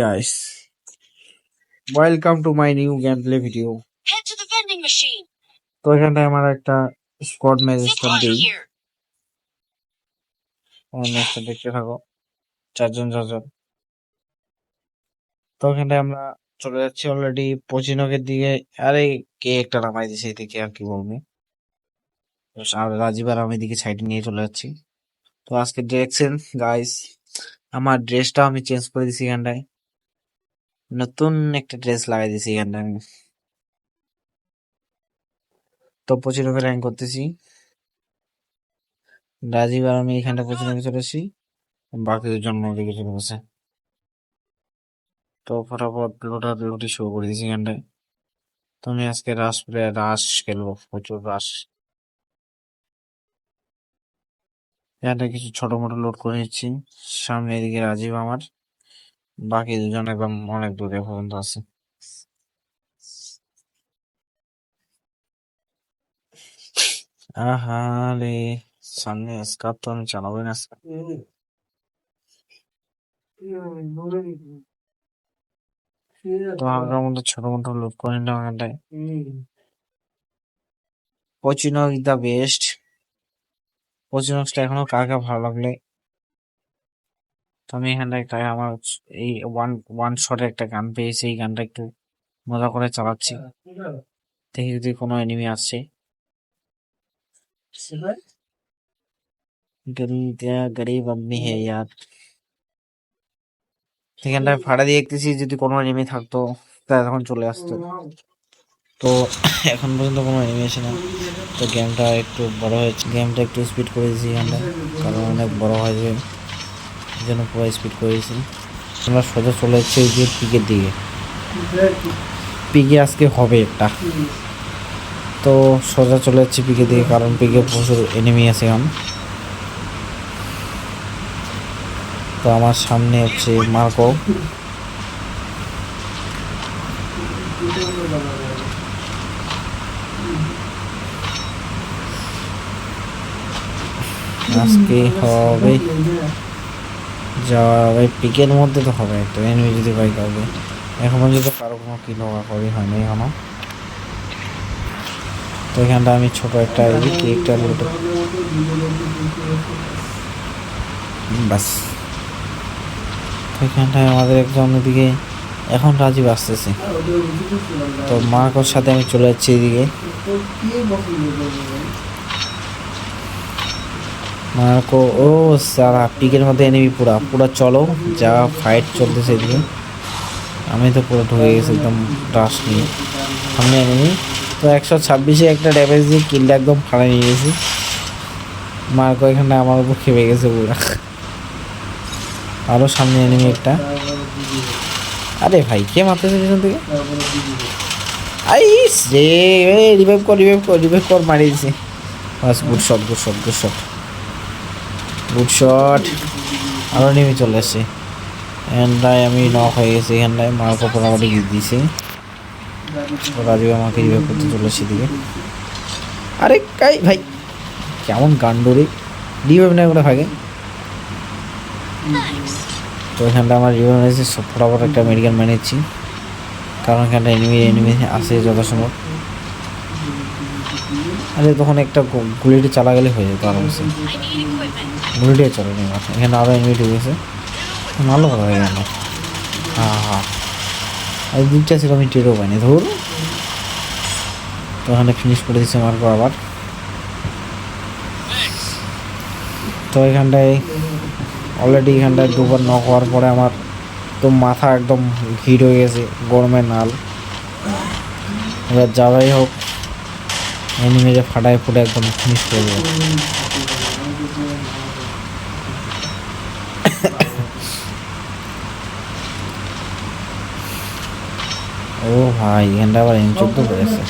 guys. Welcome to my new gameplay video. Head to the vending machine. তো এখানটায় আমার একটা স্কোয়াড ম্যাচ স্টার্ট দিই। আমার ম্যাচটা দেখতে থাকো। চারজন চারজন তো এখানটায় আমরা চলে যাচ্ছি অলরেডি পচিনকের দিকে। আরে কে একটা নামাই দিছে এদিকে আর কি বলব। তো আর রাজীব আর আমি এদিকে সাইডে নিয়ে চলে যাচ্ছি। তো আজকে দেখছেন গাইস আমার ড্রেসটা আমি চেঞ্জ করে দিছি এখানটায়। নতুন একটা ড্রেস লাগাই দিছি এখানটায় আমি। তো পচিনকে র্যাঙ্ক করতেছি। রাজীব আর আমি এখানটা পচিনকে চলে এসেছি বাকি দুজন ওদিকে চলে গেছে। তো ফটাফট লোটা লুটি শুরু করে দিয়েছি এখানটায় তো আমি আজকে রাস প্লে রাস খেলব, প্রচুর রাস। এখানটা কিছু ছোট মোটো লোড করে নিচ্ছি। সামনে এদিকে রাজীব আমার। বাকি দুজন একদম অনেক দূরে পর্যন্ত আছে। আহারে, সামনে স্কার তো আমি চালাবোই না। আজকে। তো হালকার মধ্যে ছোট মোটো লোড করে নিলাম এখানটায়। Pochinki is the best. পচিনক্সটা এখনও কার কার ভালো লাগলে তো আমি এখানে আমার এই ওয়ান ওয়ান শটে একটা গান পেয়েছি এই গানটা একটু মজা করে চালাচ্ছি। দেখি যদি কোনো এনিমি আসছে গরিব আদমি হে ইয়ার। এখানটায় ভাড়া দিয়ে দেখতেছি যদি কোনো এনিমি থাকতো তাহলে তখন চলে আসতো। তো এখন পর্যন্ত কোনো এনিমি আসে না। তো গেমটা একটু বড় হয়েছে গেমটা একটু স্পিড করে দিয়েছি এখানটা কারণ অনেক বড় হয়ে এই জন্য পুরো স্পিড করেছি আমরা সোজা চলে যাচ্ছি ওই যে পিকের দিকে। পিকে আজকে হবে একটা। তো সোজা চলে যাচ্ছি পিকের দিকে, কারণ পিকে প্রচুর এনিমি আছে এখন। তো আমার সামনে হচ্ছে মার্কো। আজকে হবে যাওয়া হবে পিকের মধ্যে তো হবে তো এনিমি যদি পাই কাউকে। এখন পর্যন্ত কারও কোনো কিল করি হয়নি এখনও। তো এখানটা আমি ছোট একটা এদিকে একটা লুটে বাস। তো এখানটায় আমাদের একজন এদিকে এখন রাজীব আসতেছে। তো মার্কোর সাথে আমি চলে যাচ্ছি এদিকে। মার্কো, ও সারা পিকের মধ্যে এনিমি পুরা। পুরা চলো, যা ফাইট চলতেছে এদিকে। আমি তো পুরো ঢুকে গেছি একদম রাশ নিয়ে। সামনে এনিমি তো একশো ছাব্বিশে একটা ড্যামেজ দিয়ে কিলটা একদম ফাড়া নিয়ে গেছি। মার্কো এখানে আমার উপর খেপে গেছে পুরা। আরও সামনে এনিমি একটা। আরে ভাই, কে মারতেছে পিছন থেকে? আইস রে রিভাইভ কর রিভাইভ কর রিভাইভ কর মারি দিছে। বাস good shot good shot good shot good shot আরও নেমে চলে আসছে। এখানটায় আমি নক হয়ে গেছি, এখানটায় মার্কো মোটামুটি গিয়ে দিয়েছি রাজীব আমাকে রিভাইভ করতে চলে এসছে দিকে আরে কাই ভাই, কেমন গান্ডরে রিভাইভ না করে ভাগে। তো এখানটা আমার নিয়েছি সব ফটাফট একটা মেডিকেল মেনেছি কারণ এখানটা এনিমি এনিমি আসে যথাসম্ভব। আরে তখন একটা গুলিটি চালা গেলে হয়ে যেত আরামসে. গুলিটি চলে নি এখানে আরও এনিমি ঢুকেছে ভালো কথা এখানে হ্যাঁ হ্যাঁ আর দিকটা ছিল আমি টেরও পাইনি। ধর। তো এখানে ফিনিশ করে দিচ্ছে মার্কো আবার তো এখানটায় অলরেডি এখানটায় দুবার নক হওয়ার পরে আমার তো মাথা একদম ভিড় হয়ে গেছে গরমে নাল। এবার যাওয়াই হোক। এনিমেজে ফাটায় ফুটে একদম ফিনিশ করে দেবো। ও ভাই, এখানটা আবার এম চোদ্দ পড়েছে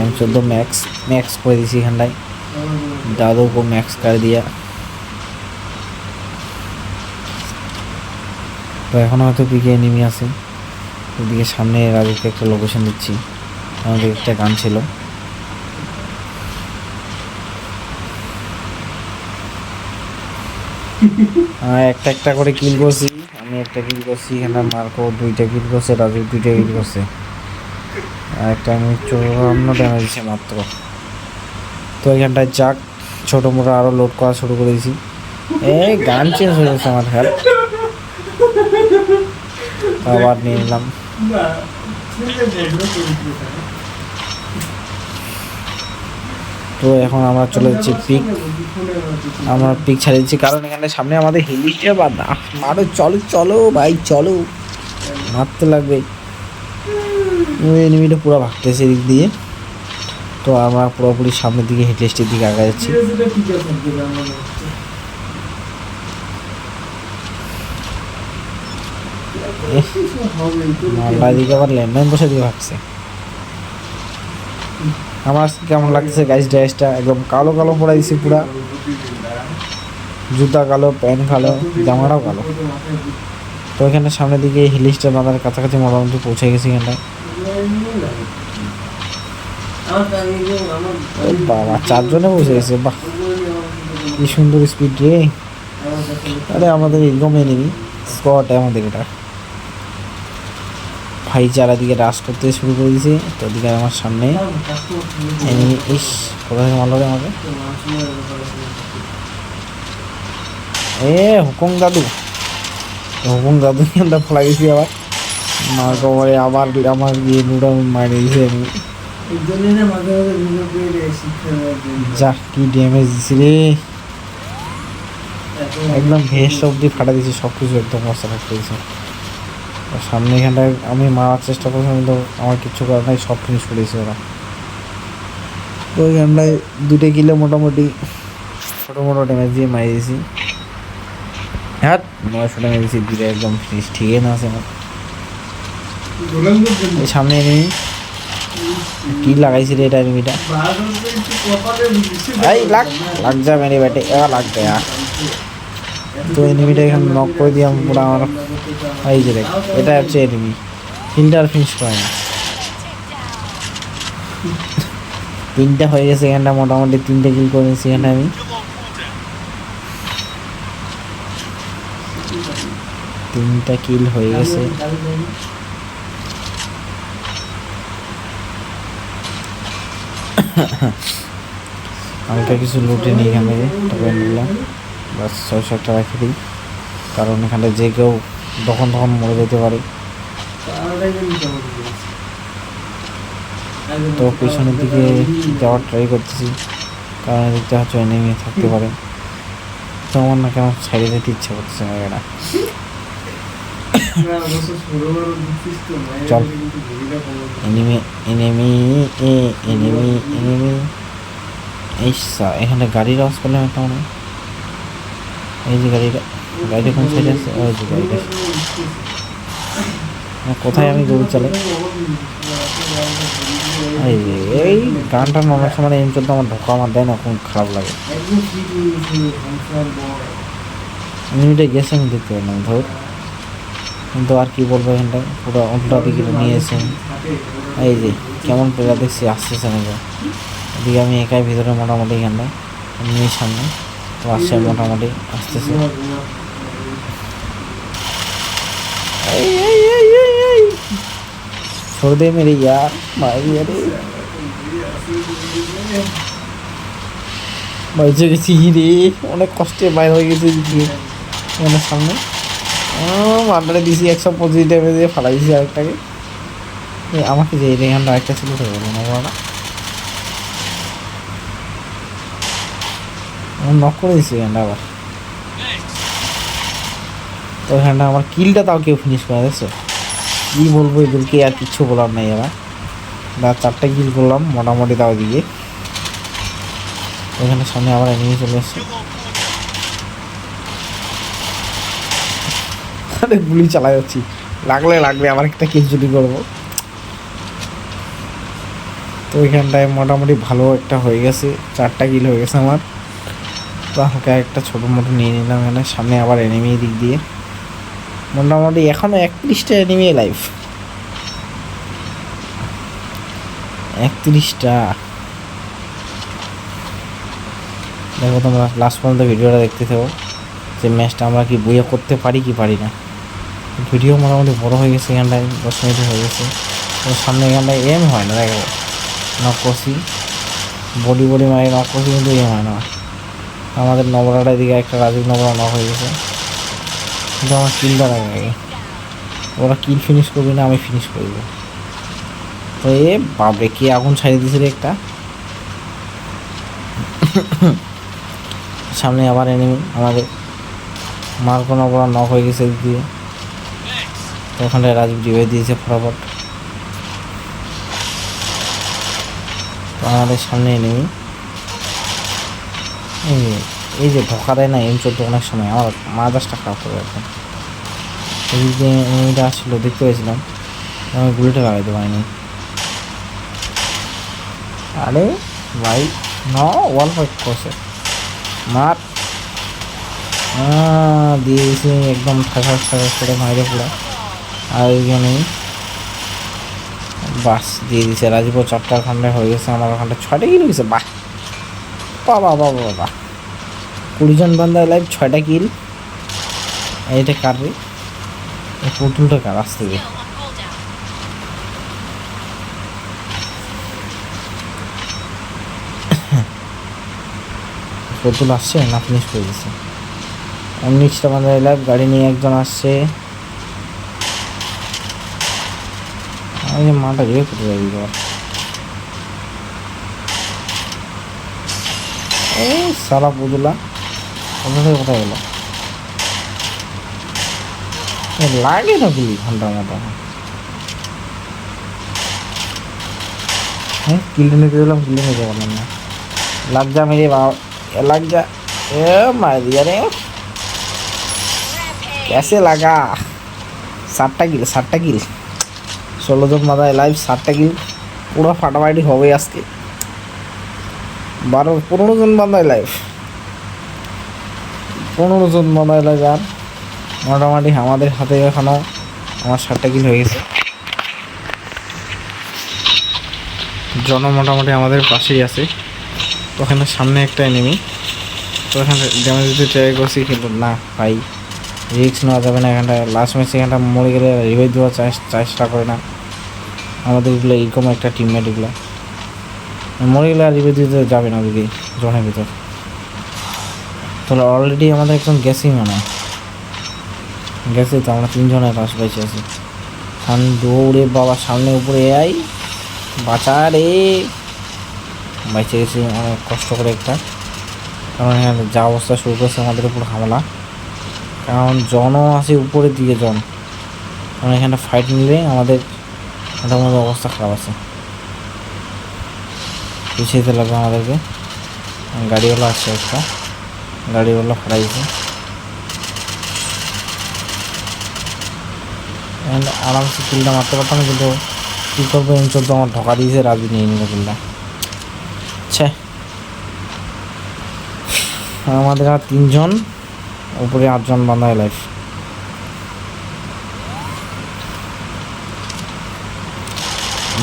এম চোদ্দ ম্যাক্স ম্যাক্স করে দিছি এখানটায়। দাদু কো ম্যাক্স করে দিয়া। তো এখন হয়তো পিকে এনিমি আছে। ওদিকে সামনে রাজুকে একটা লোকেশন দিচ্ছি। আমাদের একটা গান ছিল। একটা একটা করে কিল করছি, আমি একটা কিল করছি, এখানে মার্কো দুইটা কিল করছে, রাজু দুইটা কিল করছে। আর একটা আমি চুয়ান্ন ড্যামেজ দিছে মাত্র। তো এখানটায় যাক, ছোটো মোটো আরও লোড করা শুরু করে দিয়েছি এই গান চেঞ্জ হয়ে গেছে আমার খেয়াল আবার নিয়ে নিলাম। তো এখন আমরা চলে যাচ্ছি পিক। আমরা পিক ছাড়িয়ে দিচ্ছি, কারণ এখানে সামনে আমাদের হেলিস্টার বা মারো চলো চলো ভাই, চলো। মারতে লাগবে। এনিমিটা পুরো ভাগতেছে এদিক দিয়ে। তো আমরা পুরোপুরি সামনের দিকে হেডলিস্টের দিকে আগা যাচ্ছি। মালটা দিকে আবার ল্যান্ডমাইন বসে দিয়ে ভাগছে। আমার কেমন লাগছে গাইস ড্রেসটা একদম কালো কালো পরে দিছি পুরা। জুতা কালো, প্যান্ট কালো, জামাটাও কালো। তো এখানে সামনের দিকে হিলিস্টার বাঁধার কাছাকাছি মোটামুটি পৌঁছে গেছি এখানটায়। ও বাবা, চারজনে বসে গেছে, বাহ। কি সুন্দর স্পিড রে। আরে আমাদের এরকম এনিমি স্কট আমাদের এটা। ভাই চারাদিকে রাস করতে শুরু করে দিয়েছে, তো ওদিকে আমার সামনে এনিমি ইস কোথা থেকে মারলো আমাকে? এ, হুকুম দাদু। হুকুম দাদু আমরা ফলা গেছি আবার। মার কবরে আবার আমার গিয়ে নুডা মারে দিয়েছে enemy। যা, কি ড্যামেজ দিছি রে। একদম ভেস্ট অব্দি ফাটা দিয়েছে সব কিছু একদম মশলা রাখতে দিয়েছে সামনে এখানটায় আমি মারার চেষ্টা করছিলাম কিন্তু আমার কিচ্ছু করার নাই সব ফিনিশ করেছে ওরা। তো ওইখানটায় দুটো কিলো মোটামুটি ছোটো মোটো ড্যামেজ দিয়ে মারি দিয়েছি। হ্যাঁ নয়শো ড্যামেজ দিয়েছি দুটো একদম ফিনিশ ঠিকই না আছে আমার। সামনে এনিমি কি লাগাইছি রে এটা এনিমিটা লাগ লাগ যা মেরে বেটে এবার লাগ গয়া তো এনিমিটা এখানে নক করে দিয়ে আমি পুরো আমার এই যে দেখ, এটা হচ্ছে এনিমি ফিল্টার ফিনিশ করে না তিনটা হয়ে গেছে এখানটা, মোটামুটি তিনটে কিল করে নিয়েছি এখানে আমি। তিনটা কিল হয়ে গেছে। হালকা কিছু লুটে নিই এখান থেকে টাকা নিলাম। বাস ছয়শো একটা রেখে দিই কারণ এখানে যে কেউ তখন তখন মরে যেতে পারে। তো পেছনের দিকে যাওয়ার ট্রাই করতেছি। কারণ এদিকটা হচ্ছে এনিমি থাকতে পারে। তো আমার না কেমন সাইডে যেতে ইচ্ছে করতেছে না এটা চল। এনিমি এনিমি এ এনিমি এনিমি এই এখানে গাড়ির আওয়াজ করলাম একটা মনে হয়। এই যে গাড়িটা গাড়িটা কোন সাইডে আছে? ওই যে গাড়িটা। কোথায় আমি দৌড় চালাই? এই এই গানটা অনেক সময় এম চলতে আমার ঢোকা আমার দেয় না, খুব খারাপ লাগে। এনিমিটা গেছে আমি দেখতে পেলাম ধর। কিন্তু আর কি বলব এখানটায়? পুরো উল্টা দিকে নিয়ে এসে এই যে, কেমন পেলা দেখছি, আসতেছে না এদিকে আমি একাই ভিতরে মোটামুটি এখানটায় নিয়ে সামনে। তো আসছে মোটামুটি আসতেছে এই, এই, এই, এই, এই। छोड़ दे मेरे यार भाई अरे বাইচে গেছি রে অনেক কষ্টে বাইর হয়ে গেছে দিদি এখানে সামনে মান্ডারে দিছি একশো পঁচিশ ডেমে দিয়ে ফালাই দিছি আরেকটাকে এই আমাকে যে এখানটা আরেকটা ছিল তো বলো না নক করে দিছি এখানটা আবার। তো এখানটা আমার কিলটা তাও কেউ ফিনিশ করে দেখছ? কি বলব এদেরকে আর কিচ্ছু বলার নাই এবার না চারটে কিল করলাম, মোটামুটি তাও দিয়ে। এখানে সামনে আবার এনিমি চলে এসছে আরে গুলি চালা যাচ্ছি। লাগলে লাগবে আবার একটা কিল চুরি করব। তো ওইখানটায় মোটামুটি ভালো একটা হয়ে গেছে, চারটা কিল হয়ে গেছে আমার। তো হালকা একটা ছোটো মোটো নিয়ে নিলাম এখানে, সামনে আবার এনিমি দিক দিয়ে। মোটামুটি এখনও একত্রিশটা এনিমি লাইফ একত্রিশটা। দেখো তোমরা লাস্ট পর্যন্ত ভিডিওটা দেখতে থাকো, যে ম্যাচটা আমরা কি বইয়ে করতে পারি কি পারি না। ভিডিও মোটামুটি বড় হয়ে গেছে এখানটায়, দশ মিনিট হয়ে গেছে। তো সামনে এখানটায় এম হয় না, দেখো। নক করছি বডি বডি মারি নক করছি কিন্তু এম হয় না। আমাদের নবরাটার দিকে একটা রাজীব নবরা নক হয়ে গেছে। কিন্তু আমার কিলটা লাগে আগে ওরা কিল ফিনিশ করবে না, আমি ফিনিশ করব তো এ বাপরে, কে আগুন ছাড়িয়ে দিয়েছে রে একটা? সামনে আবার এনেমি আমাদের মার্কো নবরা নক হয়ে গেছে এদিক দিয়ে। তো ওখানটায় রাজীব ডিভাই দিয়েছে ফটাফট। তো আমাদের সামনে এনেমি এই যে এই যে ধোকা দেয় না এম চোদ্দ অনেক সময়, আমার মা মাদাসটা খারাপ করে এখন এই যে এনিমিটা আসছিল দেখতে পেয়েছিলাম। আমি গুলিটা লাগাইতে পারিনি আরে, ভাই, ন ওয়াল ফাইট করছে। মার। দিয়ে দিয়েছি, একদম ঠাসা ঠাসা করে মাইরে পুরো আর এখানে বাস, দিয়ে দিয়েছে। রাজীব চারটা ওখানটায় হয়ে গেছে, আমার ওখানটা ছয়টা কিল গেছে বাহ। বাবা বাবা বাবা কুড়ি জন বান্দায় লাইভ ছয়টা কিল। এইটা কার রে? পুতুলটা কার? আসতে Kill পুতুল আসছে? না ফিনিশ করে দিচ্ছে উনিশটা বান্দায় লাইভ গাড়ি নিয়ে একজন আসছে। আমি মাটা রে, কোথায় যাবি এবার এই সারা পুতুলা কোথা থেকে কোথায় গেল এ লাগে না গুলি ঘন্টার মতো হ্যাঁ কিলটা নিতে গেলাম কিলটা নিতে পারলাম না লাগ যা মেরে বাবা এ লাগ যা এ মার দিয়া রে कैसे लगा সাতটা কিল সাতটা কিল ষোলো জন মাথায় লাইভ সাতটা কিল পুরো ফাটাফাটি হবে আজকে বারো, পনেরো জন বান্ধায় লাইভ পনেরো জন বান্ধায় লাইভ আর মোটামুটি আমাদের হাতে এখনও আমার সাতটা কিল হয়ে গেছে। জন মোটামুটি আমাদের পাশেই আছে। তো ওখানে সামনে একটা এনিমি তো ওখানে ড্যামেজ দিতে ট্রাই করছি কিন্তু না ভাই রিস্ক নেওয়া যাবে না এখানটা লাস্ট ম্যাচে এখানটা মরে গেলে রিভাইভ দেওয়ার চেষ্টা করে না। আমাদের এগুলো এরকম একটা টিমমেট এগুলো। মরে গেলে আর রিভাইভ দিতে যাবে না ওদিকে জনের ভিতর। তাহলে অলরেডি আমাদের একজন গেছেই মানে গেছে তো আমরা তিনজনের পাশ বেঁচে আছি। সামনে দৌড়ে বাবা সামনে উপরে আই। বাঁচা রে বেঁচে গেছি অনেক কষ্ট করে একটা। কারণ এখানে যা অবস্থা শুরু করছে আমাদের উপর হামলা। কারণ জনও আছে উপরের দিকে জন। কারণ এখানে ফাইট নিলে আমাদের মোটামুটি অবস্থা খারাপ আছে। যেতে লাগবে আমাদেরকে। গাড়িওয়ালা আসছে একটা। গাড়িওয়ালা এখানে আরামসে কিলটা মারতে পারতাম, কিন্তু কী করব? এম চোদ্দ আমার ঢোকা দিয়েছে, রাজি নিয়ে নিল কিলটা। ছে। আমাদের আর তিনজন, উপরে আটজন বান্ধা লাইফ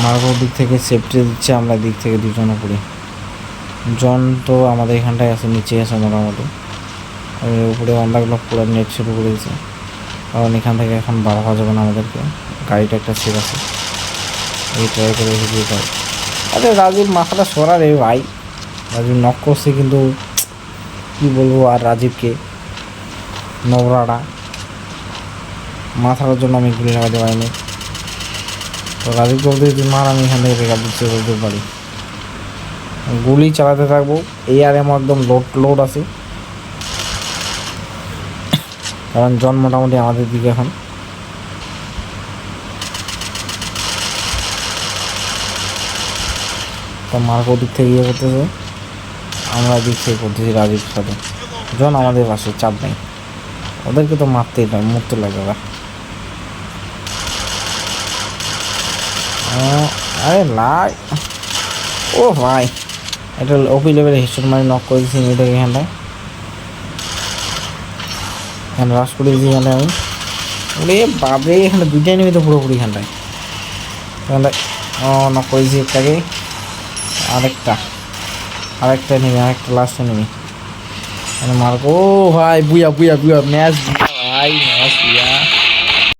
মার্গোর দিক থেকে সেফটি দিচ্ছে, আমরা দিক থেকে দুজন উপরে জন তো আমাদের এখানটায় আছে নিচে আছে মোটামুটি। উপরে অন্ধাগুলো পুরো নেট শুরু করে দিয়েছে। কারণ এখান থেকে এখন বার হওয়া যাবে না আমাদেরকে। গাড়িটা একটা সেফ আছে। এই ট্রাই করে দিয়ে যাই আরে রাজীব, মাথাটা সরা রে ভাই। রাজীব নক করছে কিন্তু কী বলব আর রাজীবকে? নোংরাটা। মাথার জন্য আমি গুলি লাগাতে পারিনি। তো রাজীব বলতে যদি মার আমি এখান থেকে বেকার দিচ্ছি পারি গুলি চালাতে থাকব এই আর এম একদম লোড লোড আছে। কারণ জন মোটামুটি আমাদের দিকে এখন। তো মার্ক দিক থেকে ইয়ে করতেছে। আমরা দিক থেকে করতেছি রাজীব সাথে। জন আমাদের পাশে, চাপ নেই। ওদেরকে তো মারতেই নয় মরতে লাগে ওরা। আরে লাই। ও ভাই, এটা ওপি লেভেলে হিস্টোর মারি নক করে দিয়েছি মেয়েটাকে এখানটায় এখানে রাস করে দিয়েছি এখানটায় আমি। ওরে বাবরে এখানে দুইটাই নেমে তো পুরোপুরি এখানটায় এখানটায় ও নক করে দিয়েছি একটাকে। আরেকটা আরেকটা নেমে আরেকটা লাস্টে নেমে মানে মার্ক ও ভাই, বুয়া বুয়া বুয়া ম্যাচ ভাই।